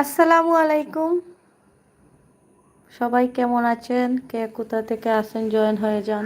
আসসালামু আলাইকুম। সবাই কেমন আছেন? কে কোথা থেকে আসেন? জয়েন হয়ে যান।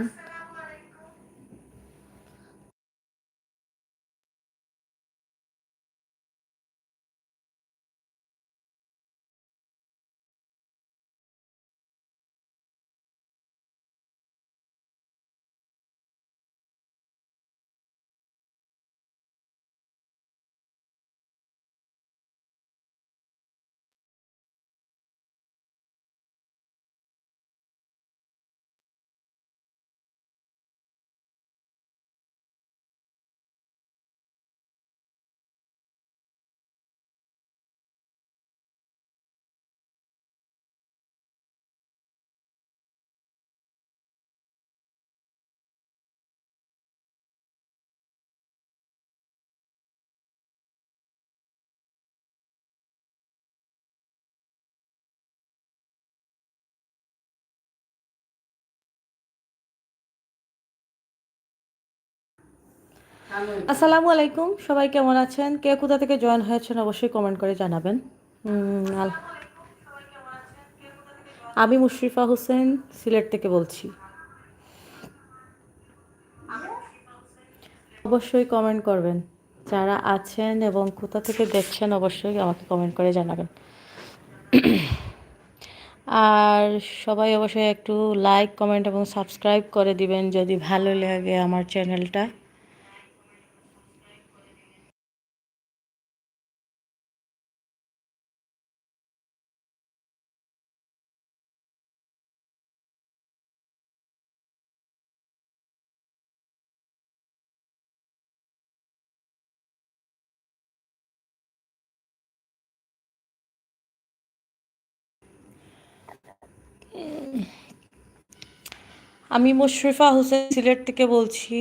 আসসালামু আলাইকুম। সবাই কেমন আছেন? কে কোথা থেকে জয়েন হয়েছেন অবশ্যই কমেন্ট করে জানাবেন। আমি মুশরিফা হোসেন, সিলেট থেকে বলছি। অবশ্যই কমেন্ট করবেন। যারা আছেন এবং কোথা থেকে দেখছেন অবশ্যই আমাকে কমেন্ট করে জানাবেন। আর সবাই অবশ্যই একটু লাইক কমেন্ট এবং সাবস্ক্রাইব করে দিবেন যদি ভালো লাগে আমার চ্যানেলটা আমি মুশরিফা হোসেন সিলেট থেকে বলছি।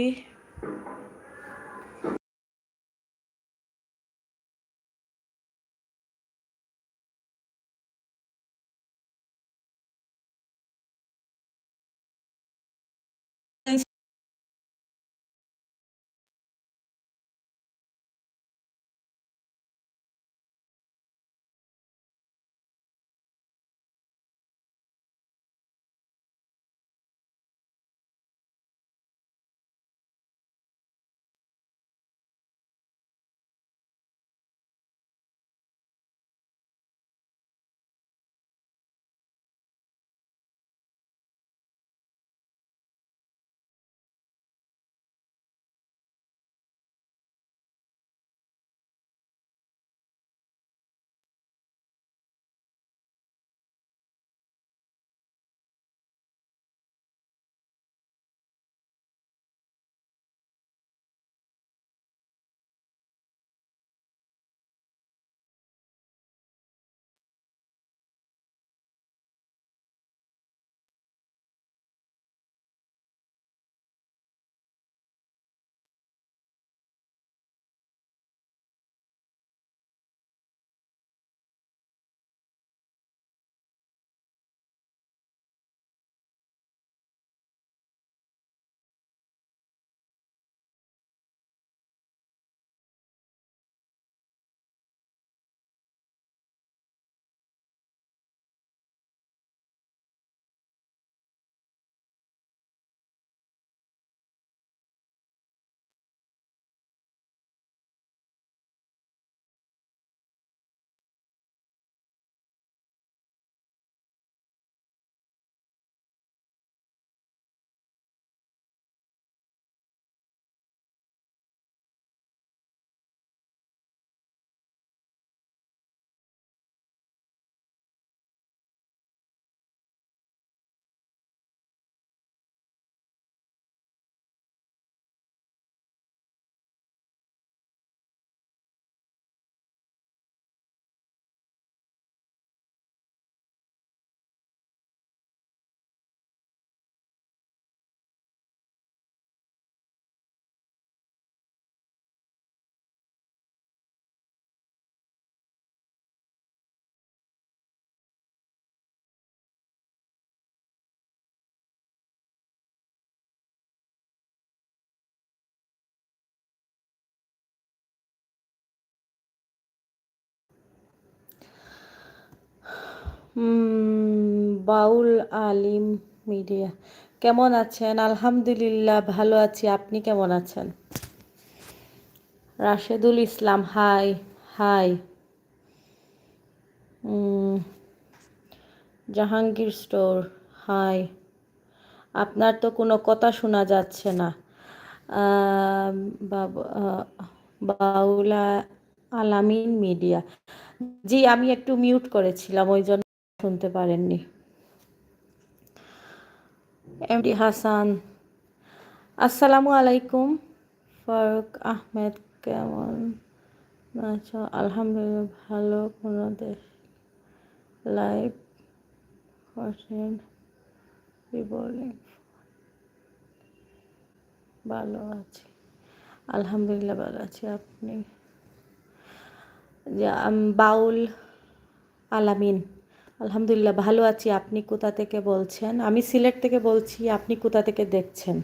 বাউল আলিম মিডিয়া। কেমন আছেন? আলহামদুলিল্লাহ, ভালো আছি। আপনি কেমন আছেন? Rashedul Islam, hi hi. Jahangir store, hi. আপনার তো কোনো কথা শোনা যাচ্ছে না। বাউলা আলামিন মিডিয়া। জি, আমি একটু মিউট করেছিলাম, ওই জন্য শুনতে পারেননি। এমডি হাসান আসসালামু আলাইকুম। ফারুক আহমেদ, কেমন আচ্ছা আলহামদুলিল্লাহ, ভালো। কোনো দেশ লাইভ করছেন? ভালো আছি। আলহামদুলিল্লাহ, ভালো আছি। আপনি? বাউল আলামিন। আলহামদুলিল্লাহ, ভালো আছি। আপনি কোথা থেকে বলছেন? আমি সিলেট থেকে বলছি, আপনি কোথা থেকে দেখছেন?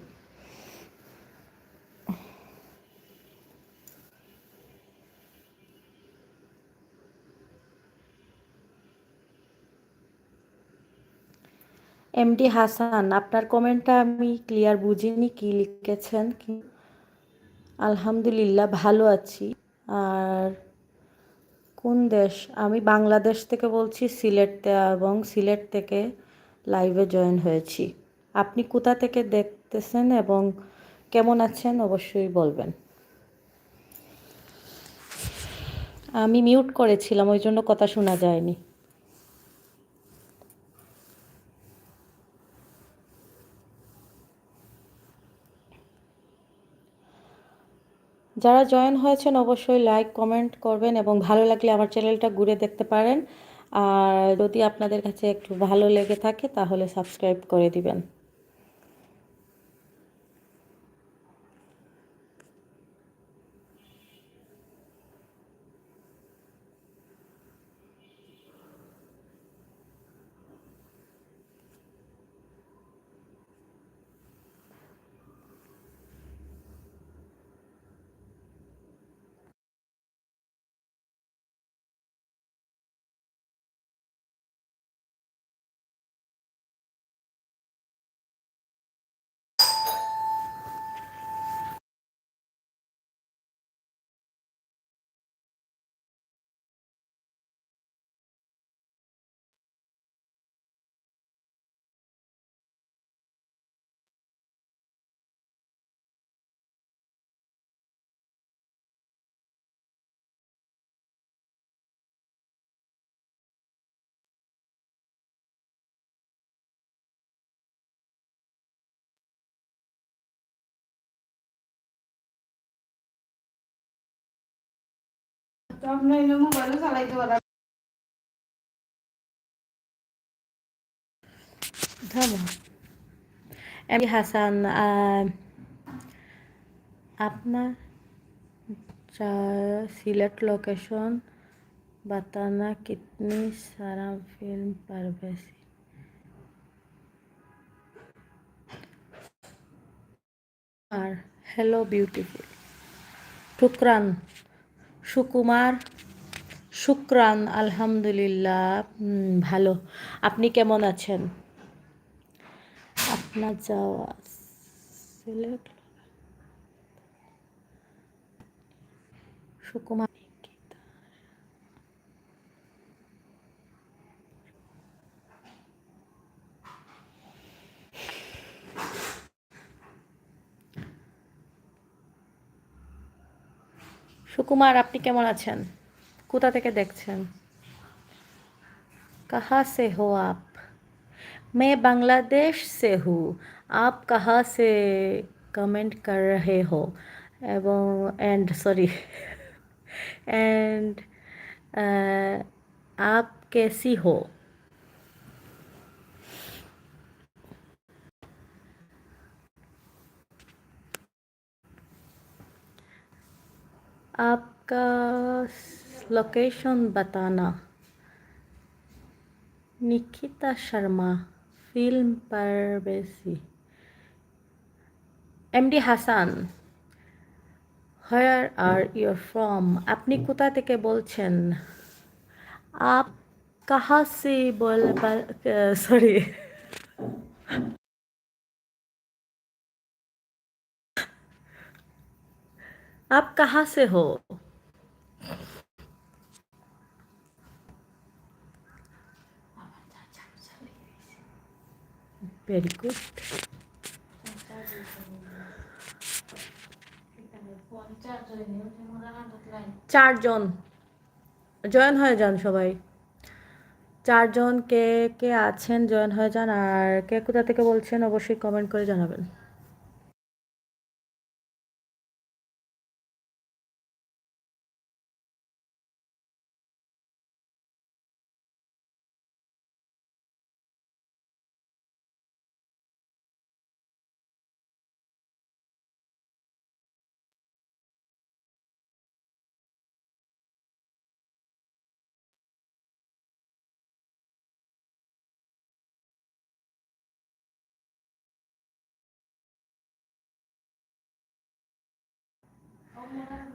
এমডি হাসান আপনার কমেন্টটা আমি ক্লিয়ার বুঝিনি কি লিখেছেন, কি আলহামদুলিল্লাহ, ভালো আছি। আর কোন দেশ? আমি বাংলাদেশ থেকে বলছি সিলেটতে এবং সিলেট থেকে লাইভে জয়েন হয়েছি। আপনি কোথা থেকে দেখতেছেন এবং কেমন আছেন অবশ্যই বলবেন। আমি মিউট করেছিলাম, ওই জন্য কথা শোনা যায়নি। যারা জয়েন হয়েছেন অবশ্যই লাইক, কমেন্ট করবেন এবং ভালো লাগলে আমার চ্যানেলটা ঘুরে দেখতে পারেন। আর যদি আপনাদের কাছে একটু ভালো লেগে থাকে তাহলে সাবস্ক্রাইব করে দিবেন। ধন্যবাদ এমডি হাসান আহ, আপনার जा- सिलेक्ट लोकेशन बताना कितनी सारा फिल्म परवेसी আর হ্যালো বিউটিফুল শুক্রান সুকুমার শুক্রান আলহামদুলিল্লাহ। ভালো। আপনি কেমন আছেন? আপনার যাওয়া সুকুমার সুকুমার আপনি কেমন আছেন কোথা থেকে দেখছেন कहाँ से हो आप मैं बांग्लादेश से हूँ आप कहाँ से कमेंट कर रहे हो এবং एंड सॉरी एंड आप कैसी हो आपका लोकेशन बताना Nikita Sharma film परवेसी MD Hasan where are your from আপনি কোথা থেকে বলছেন আপ कहाँ से बोल सॉरी आप कहाँ से हो ভেরি গুড চারজন জয়েন হয়ে যান সবাই চারজন কে কে আছেন জয়েন হয়ে যান আর কে কোথা থেকে বলছেন অবশ্যই কমেন্ট করে জানাবেন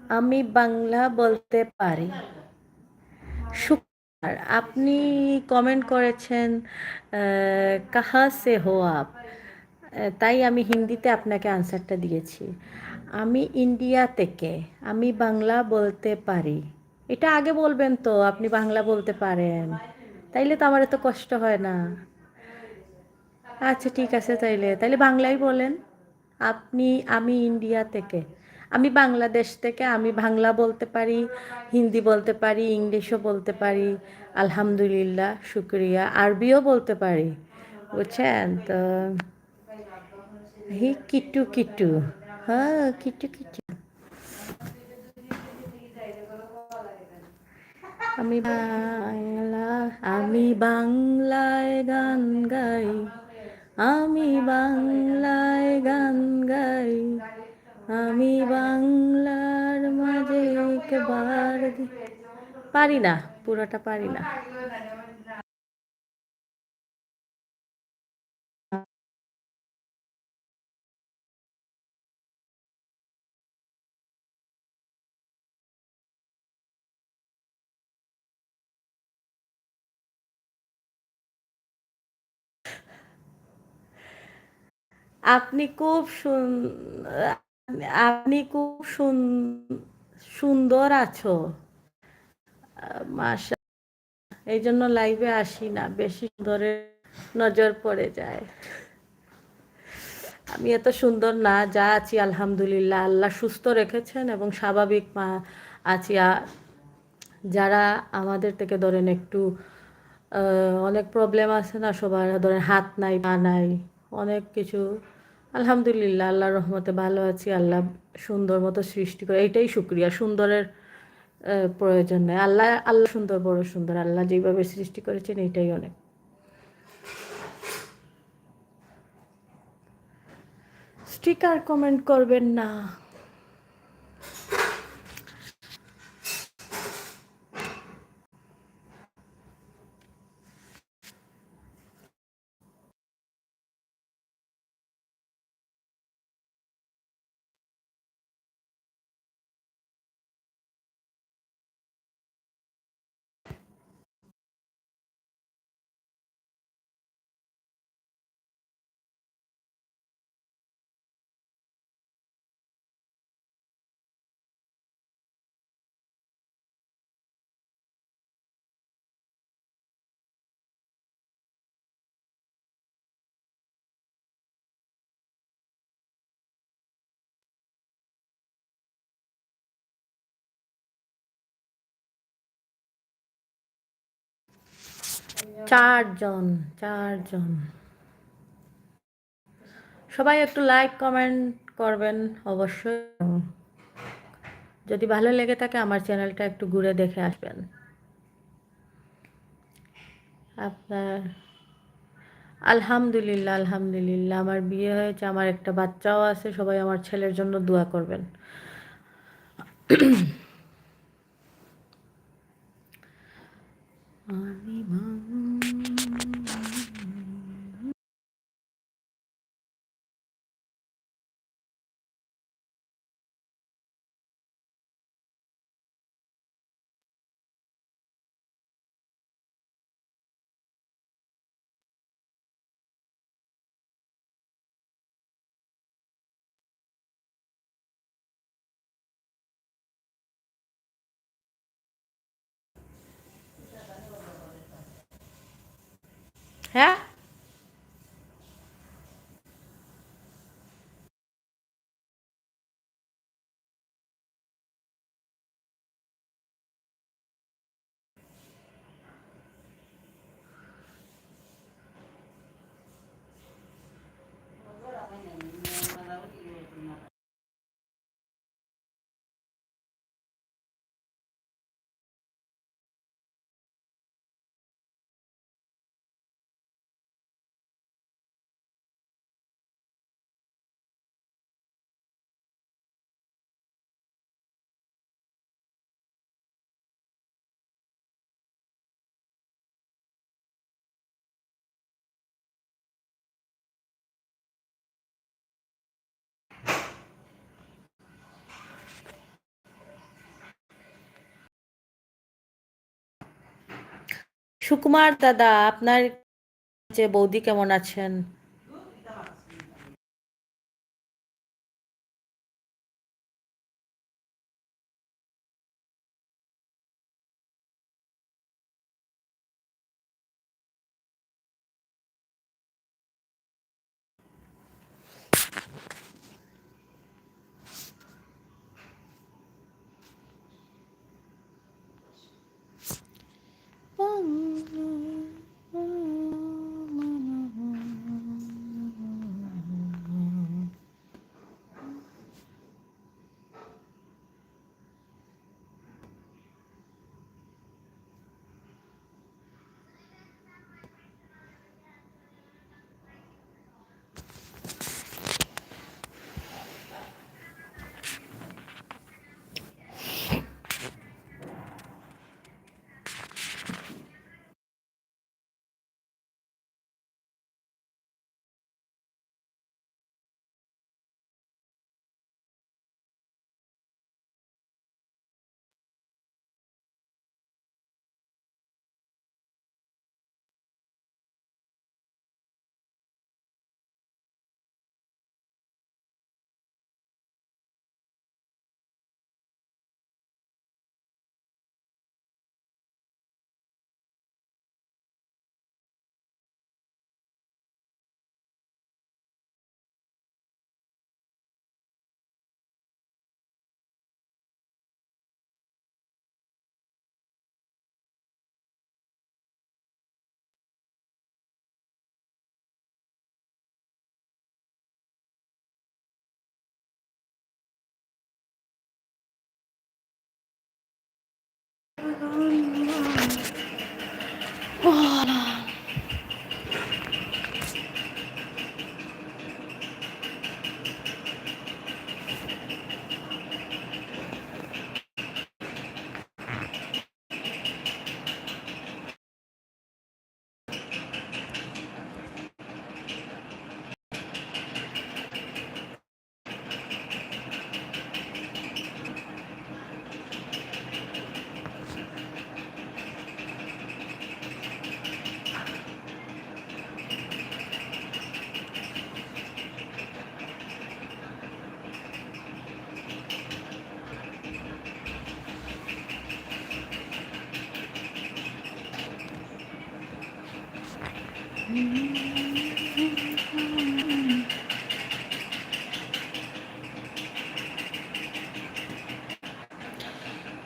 আমি বাংলা বলতে পারি। শুক্র আপনি কমেন্ট করেছেন কাহা সে হো আপ? তাই আমি হিন্দিতে আপনাকে আনসারটা দিয়েছি। আমি ইন্ডিয়া থেকে, আমি বাংলা বলতে পারি। এটা আগে বলবেন তো, আপনি বাংলা বলতে পারেন। তাইলে তো আমার এত কষ্ট হয় না। আচ্ছা ঠিক আছে তাইলে। তাইলে বাংলাই বলেন। আপনি, আমি ইন্ডিয়া থেকে। আমি বাংলাদেশ থেকে আমি বাংলা বলতে পারি, হিন্দি বলতে পারি, ইংলিশও বলতে পারি, আলহামদুলিল্লাহ, শুক্রিয়া। আরবিও বলতে পারি, বুঝছেন? তো হি কিটু কিটু হ্যাঁ কিটু কিটু আমি বাংলা, আমি বাংলায় গান গাই, আমি বাংলায় গান গাই। আমি বাংলার মাঝে একবার পারি না পুরোটা পারি না। আপনি খুব আপনি খুব সুন্দর আছো। মাসা এই জন্য লাইভে আসি না, বেশি সুন্দরের নজর পড়ে যায়। আমি এত সুন্দর না, যা আছি আলহামদুলিল্লাহ, আল্লাহ সুস্থ রেখেছেন এবং স্বাভাবিক মা আছি। যারা আমাদের থেকে ধরেন একটু অনেক প্রবলেম আছে না সবার, ধরেন হাত নাই, পা নাই, অনেক কিছু আলহামদুলিল্লাহ, আল্লাহর রহমতে ভালো আছি। আল্লাহ সুন্দর মতো সৃষ্টি করে এটাই সুক্রিয়া সুন্দরের প্রয়োজন নেই। আল্লাহ আল্লাহ সুন্দর, বড় সুন্দর। আল্লাহ যেভাবে সৃষ্টি করেছেন এইটাই অনেক। স্টিকার কমেন্ট করবেন না। চারজন চারজন। সবাই একটু লাইক কমেন্ট করবেন অবশ্যই। যদি ভালো লেগে থাকে, আমার চ্যানেলটা একটু ঘুরে দেখে আসবেন। আপনার, আলহামদুলিল্লাহ আলহামদুলিল্লাহ, আমার বিয়ে হয়েছে, আমার একটা বাচ্চাও আছে, সবাই আমার ছেলের জন্য দোয়া করবেন। হ্যাঁ সুকুমার দাদা আপনার যে বৌদি কেমন আছেন?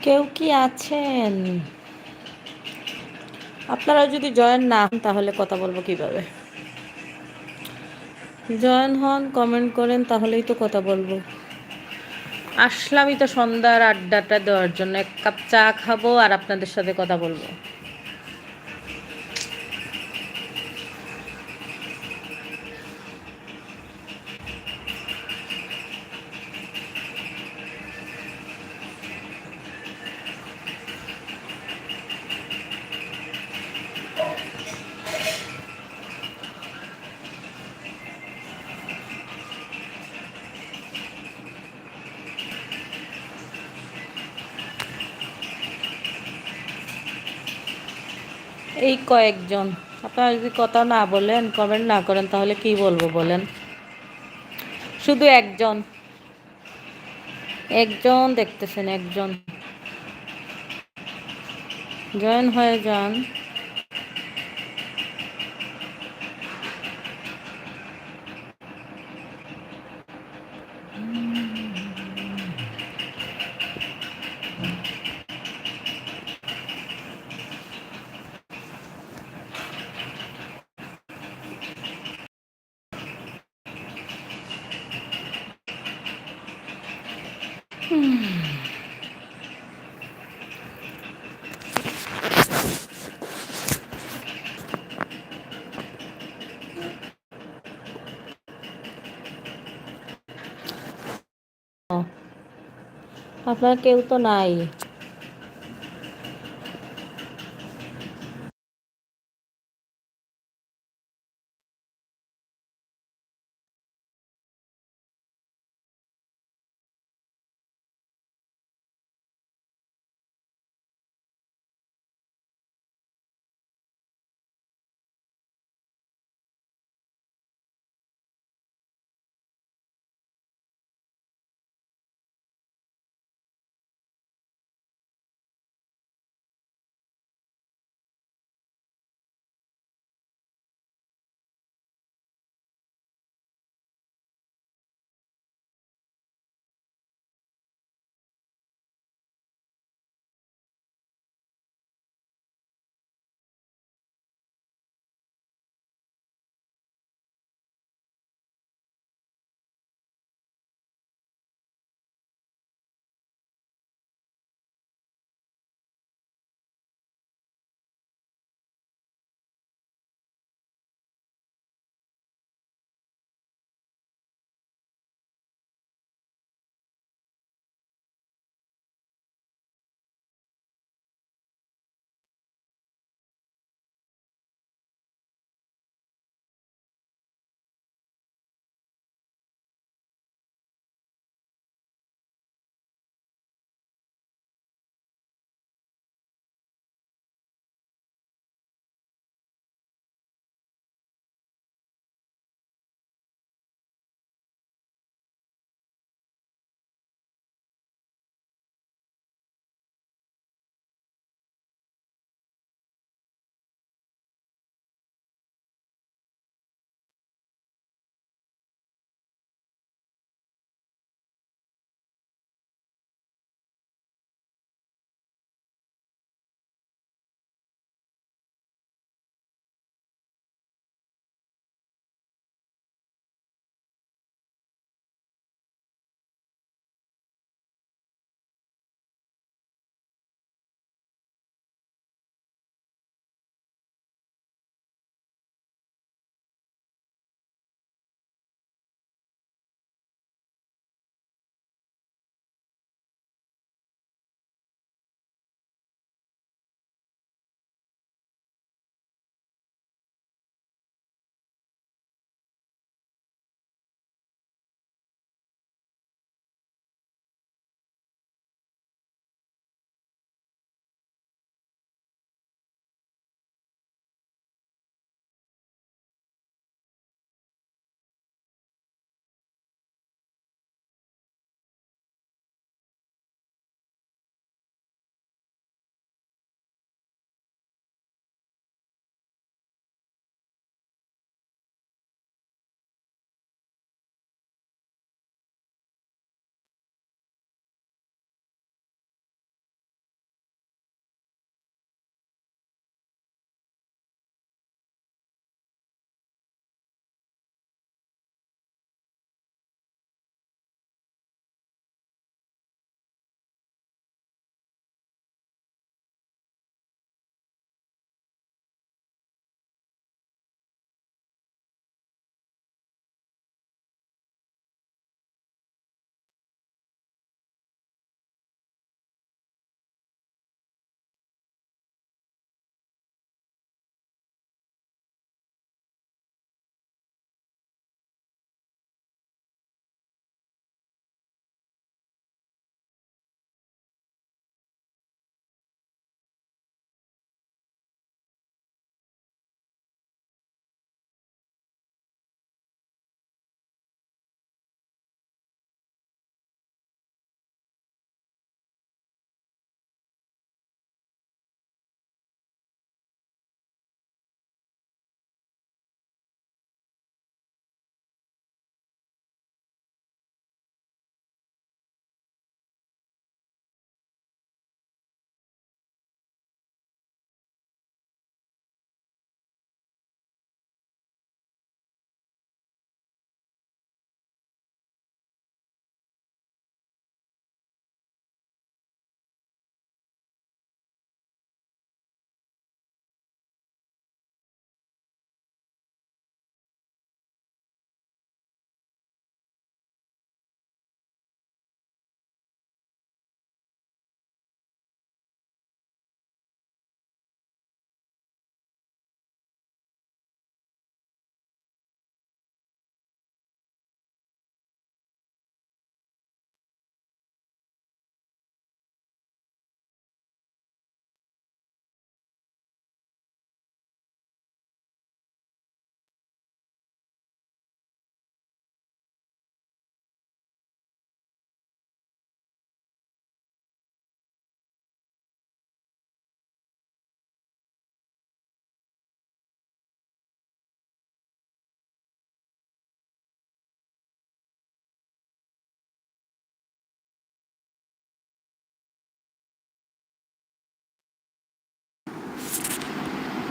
কেউ কি আছেন? আপনারা যদি জয়েন না হন, তাহলে কথা বলব কীভাবে? জয়েন হন, কমেন্ট করেন, তাহলেই তো কথা বলব। আসলামই তো সন্ধ্যার আড্ডাটা দেওয়ার জন্য। এক কাপ চা খাব আর আপনাদের সাথে কথা বলব। এই কয়েকজন। আপনারা যদি কথা না বলেন কমেন্ট না করেন, তাহলে কি বলব বলেন? শুধু একজন। একজন দেখতেছেন, একজন। জয়েন হয়ে যান। আপনার কেউ তো নাই।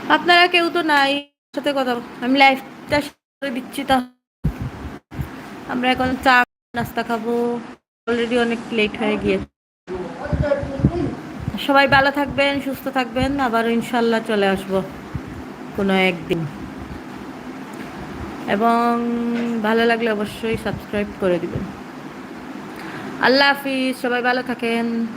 আপনারা কেউ তো নাই, সাথে কথা আমি লাইফটা করে দিচ্ছি তা। আমরা এখন চা, নাস্তা খাব। অলরেডি অনেক লেট হয়ে গিয়েছে। সবাই ভালো থাকবেন, সুস্থ থাকবেন। আবার ইনশাল্লাহ চলে আসব কোনো একদিন। এবং ভালো লাগলে অবশ্যই সাবস্ক্রাইব করে দিবেন। আল্লাহ হাফিজ, সবাই ভালো থাকেন।